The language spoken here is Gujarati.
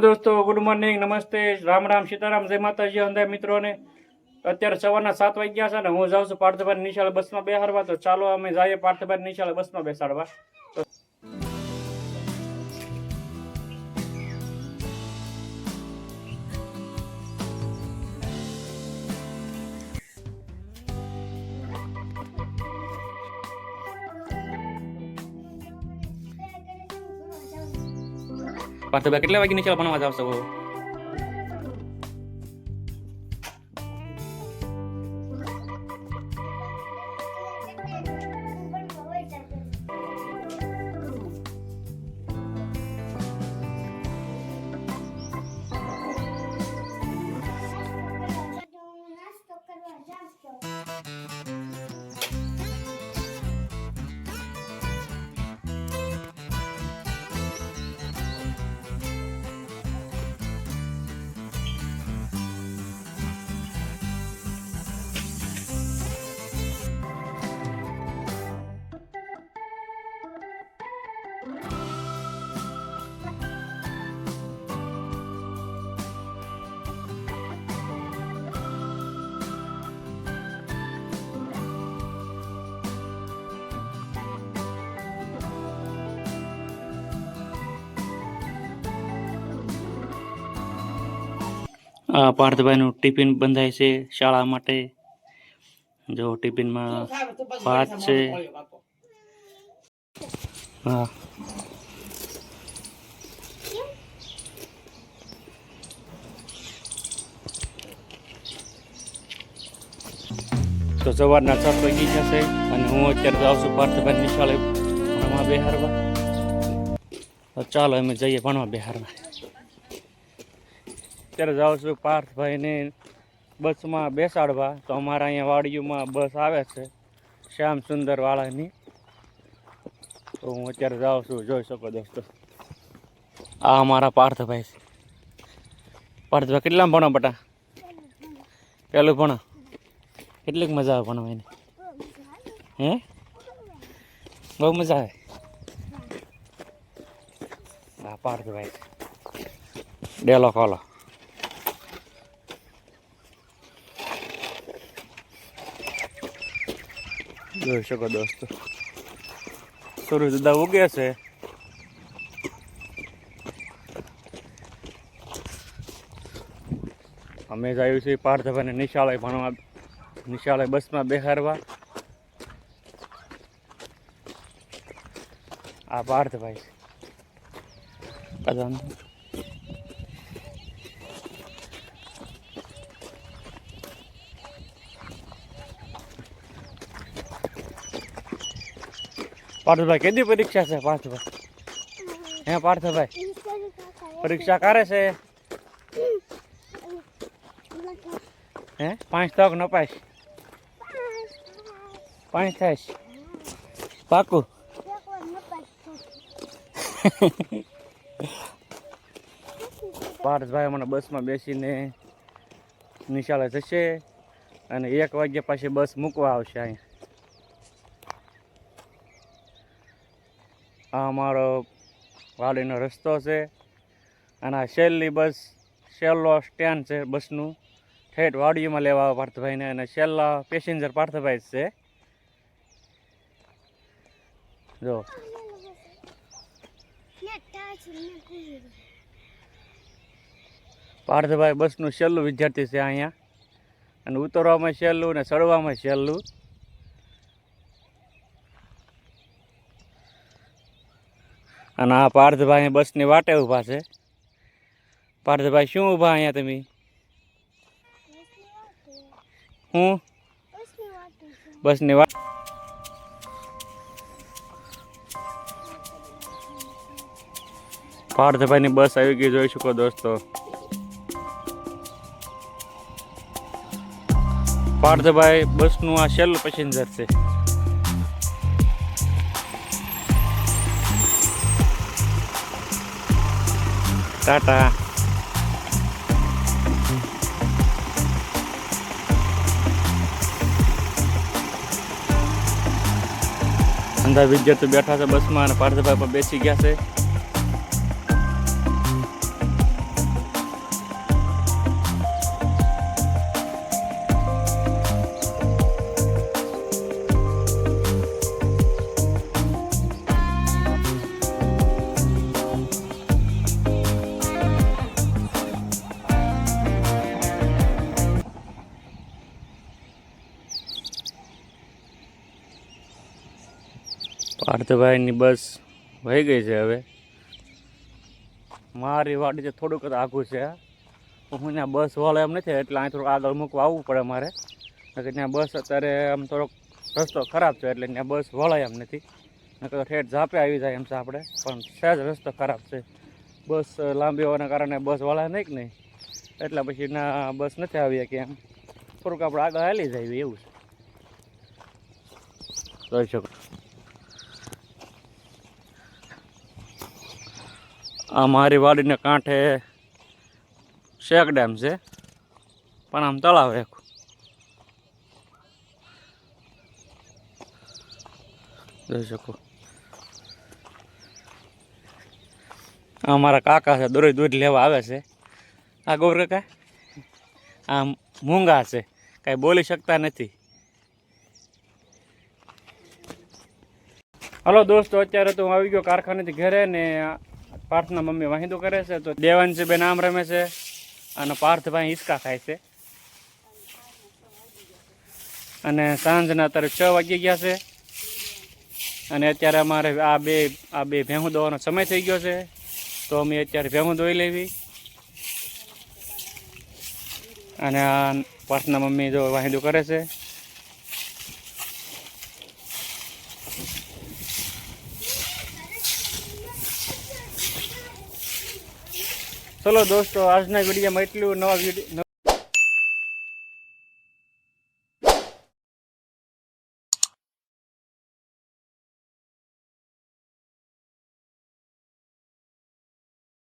દોસ્તો ગુડ મોર્નિંગ, નમસ્તે, રામ રામ, સીતારામ, જય માતાજી અંધા મિત્રોને. અત્યારે સવારના સાત વાગ્યા છે ને હું જાઉં છું પાર્થભાઈ નિશાળ બસમાં બેહાડવા, તો ચાલો અમે જઈએ પાર્થભાઈ નિશાળ બસમાં બેસાડવા. પાર્થભાઈ કેટલા વાગે નિશાળ ભણવા જાવ છો? Thank કરવા પાર્થભાઈનું ટિફિન બંધાય છે શાળા માટે. જો ટિફિનમાં ભાત છે. હા. તો સવારના સાત વાગી જશે અને હું અત્યારે જાઉં છું પાર્થભાઈ નિશાળે ભણવા બેહારવા. તો ચાલો અમે જઈએ ભણવા બેહારવા. અત્યારે જાઉં છું પાર્થભાઈને બસમાં બેસાડવા. તો અમારા અહીંયા વાડીઓમાં બસ આવે છે શ્યામ સુંદર વાળાની તો હું અત્યારે જાઉં છું, જોઈ શકો દોસ્તો. આ અમારા પાર્થભાઈ છે. પાર્થભાઈ કેટલામાં ભણો બટા? પેલું ભણો. કેટલીક મજા આવે ભણવાની? હે? બહુ મજા આવે? આ પાર્થભાઈ ડેલો ખોલો. જોઈ શકો દોસ્તો. સૂર્ય જુદા ઉગે છે. અમે જ આવ્યું છીએ પાર્થભાઈને નિશાળે ભણવા, નિશાળે બસમાં બેહારવા. આ પાર્થભાઈ કદમ પાર્થભાઈ કેદી પરીક્ષા છે પાર્થભાઈ? હે પાર્થભાઈ, પરીક્ષા કરે છે? હે? પાંચ તક નપાઈશ. પાંચ થઈશ. પાકું. પાર્થભાઈ મને બસમાં બેસીને નિશાળે જશે અને એક વાગ્યા પછી બસ મૂકવા આવશે અહીંયા. આ અમારો વાડીનો રસ્તો છે. અને આ છેલ્લી બસ છેલ્લો સ્ટેન્ડ છે બસનું. ઠેઠ વાડીમાં લેવા પાર્થભાઈને અને છેલ્લા પેસેન્જર પાર્થભાઈ છે. જો. પાર્થભાઈ બસનું છેલ્લું વિદ્યાર્થી છે અહીંયા. અને ઉતરવામાં છેલ્લું ને ચડવામાં છેલ્લું અને આ પાર્થભાઈ બસની વાટે ઊભા છે. પાર્થભાઈ, શું ઊભા અહીંયા તમે? હું? બસની વાટ. પાર્થભાઈની બસ આવી ગઈ, જોઈ શકો દોસ્તો. પાર્થભાઈ, બસનું આ છેલ્લું પેસેન્જર છે. ટાટા અંધા વિદ્યાર્થી બેઠા છે બસમાં અને પાર્થભાઈ પણ બેસી ગયા છે. પાર્થભાઈની બસ વહી ગઈ છે હવે. મારી વાડી જે થોડુંક જ આઘું છે, હું. ત્યાં બસ વાળો એમ નથી, એટલે અહીં થોડુંક આગળ મૂકવા આવવું પડે મારે. નકર ત્યાં બસ અત્યારે આમ થોડોક રસ્તો ખરાબ છે, એટલે ત્યાં બસ વળાય એમ નથી. નકર ઠેઠ ઝાપે આવી જાય એમ છે આપણે, પણ સહેજ રસ્તો ખરાબ છે. બસ લાંબી હોવાના કારણે બસ વળાય નહીં કે નહીં. એટલે પછી ના બસ નથી આવી કે એમ. થોડુંક આપણે આગળ હાલી જાય એવું છે. જોઈ શકો આ મારી વાડીને કાંઠે શેક ડેમ છે. પણ આમ તળાવ એક. જોઈ શકો. આ મારા કાકા છે, દોરી દૂધ લેવા આવે છે. આ ગૌર કાકા? આ મૂંગા છે, કાંઈ બોલી શકતા નથી. હલો દોસ્તો, અત્યારે તો હું આવી ગયો કારખાનેથી ઘરે ને પાર્થના મમ્મી વાહિંદો કરે છે, તો દેવાંશીબેન આમ રમે છે અને પાર્થભાઈ હિંચકા ખાય છે. અને સાંજના અત્યારે છ વાગી ગયા છે. અને અત્યારે અમારે આ બે આ બે ભેહું દોવાનો સમય થઈ ગયો છે. તો અમે અત્યારે ભેહું દોઈ લેવી. અને આ પાર્થના મમ્મી જો વાહિંદો કરે છે. ચલો દોસ્તો આજના વિડીયોમાં એટલું. નવા વીડિયો